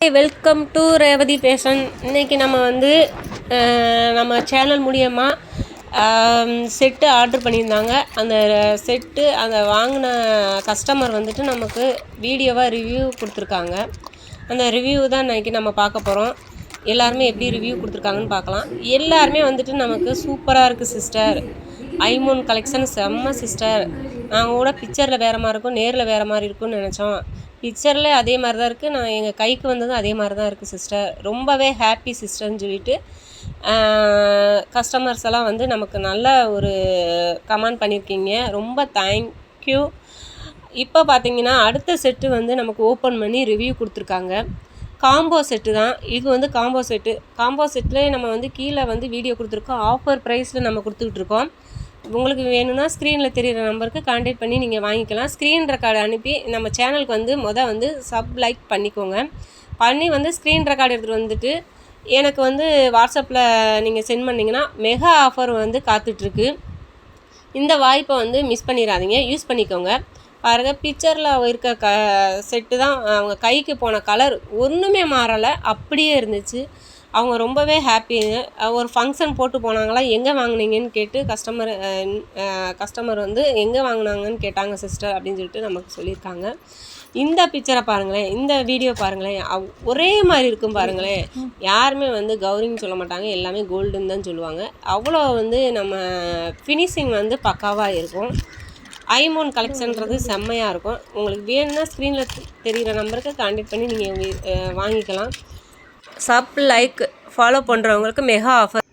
Welcome to Revathi fashion இன்னைக்கு நம்ம வந்து நம்ம சேனல் மூலியமாக செட்டு ஆர்டர் பண்ணியிருந்தாங்க. அந்த செட்டு அந்த வாங்கின கஸ்டமர் வந்துட்டு நமக்கு வீடியோவாக ரிவ்யூ கொடுத்துருக்காங்க. அந்த ரிவ்யூ தான் இன்றைக்கி நம்ம பார்க்க போகிறோம் எல்லாருமே எப்படி ரிவ்யூ கொடுத்துருக்காங்கன்னு பார்க்கலாம். எல்லாருமே வந்துட்டு நமக்கு சூப்பராக இருக்குது சிஸ்டர் ஐமோன் கலெக்ஷன் செம்ம சிஸ்டர் நாங்கள் கூட பிக்சரில் வேறு மாதிரி இருக்கும் நேரில் வேறு மாதிரி இருக்கும்னு நினச்சோம். பிக்சரில் அதே மாதிரி தான் இருக்குது நான் எங்கள் கைக்கு வந்ததும் அதே மாதிரி தான் இருக்குது சிஸ்டர் ரொம்பவே ஹாப்பி சிஸ்டர்னு சொல்லிட்டு கஸ்டமர்ஸ் எல்லாம் வந்து நமக்கு நல்ல ஒரு கமெண்ட் பண்ணியிருக்கீங்க. ரொம்ப தேங்க்யூ இப்போ பார்த்தீங்கன்னா அடுத்த செட்டு வந்து நமக்கு ஓப்பன் பண்ணி ரிவ்யூ கொடுத்துருக்காங்க. காம்போ செட்டு தான். இது வந்து காம்போ செட்டு காம்போ செட்லேயே நம்ம வந்து கீழே வந்து வீடியோ கொடுத்துருக்கோம். ஆஃபர் ப்ரைஸில் நம்ம கொடுத்துக்கிட்ருக்கோம் உங்களுக்கு வேணும்னா ஸ்க்ரீனில் தெரியிற நம்பருக்கு கான்டாக்ட் பண்ணி நீங்கள் வாங்கிக்கலாம். ஸ்க்ரீன் ரெக்கார்டு அனுப்பி நம்ம சேனலுக்கு வந்து மொதல் வந்து சப் லைக் பண்ணிக்கோங்க. பண்ணி வந்து ஸ்க்ரீன் ரெக்கார்டு எடுத்துகிட்டு வந்துட்டு எனக்கு வந்து வாட்ஸ்அப்பில் நீங்கள் சென்ட் பண்ணிங்கன்னா மெகா ஆஃபர் வந்து காத்துட்ருக்கு இந்த வாய்ப்பை வந்து மிஸ் பண்ணிடாதீங்க. யூஸ் பண்ணிக்கோங்க. பாருங்க பிக்சரில் இருக்க க செட்டு தான் அவங்க கைக்கு போன கலர் ஒன்றுமே மாறலை அப்படியே இருந்துச்சு. அவங்க ரொம்பவே ஹாப்பிங்க ஒரு ஃபங்க்ஷன் போட்டு போனாங்களா எங்கே வாங்குனீங்கன்னு கேட்டு கஸ்டமர் கஸ்டமர் வந்து எங்கே வாங்கினாங்கன்னு கேட்டாங்க சிஸ்டர் அப்படின்னு சொல்லிட்டு நமக்கு சொல்லியிருக்காங்க. இந்த பிக்சரை பாருங்களேன் இந்த வீடியோ பாருங்களேன் அவ்- ஒரே மாதிரி இருக்கும் பாருங்களேன். யாருமே வந்து கௌரின்னு சொல்ல மாட்டாங்க எல்லாமே கோல்டுன்னு தான் சொல்லுவாங்க. அவ்வளோ வந்து நம்ம ஃபினிஷிங் வந்து பக்காவாக இருக்கும். ஐமோன் கலெக்ஷன்றது செம்மையாக இருக்கும். உங்களுக்கு வேணும்னா ஸ்க்ரீனில் தெரிகிற நம்பருக்கு கான்டாக்ட் பண்ணி நீங்கள் வாங்கிக்கலாம். சப் லைக் ஃபாலோ பண்ணுறவங்களுக்கு மெகா ஆஃபர்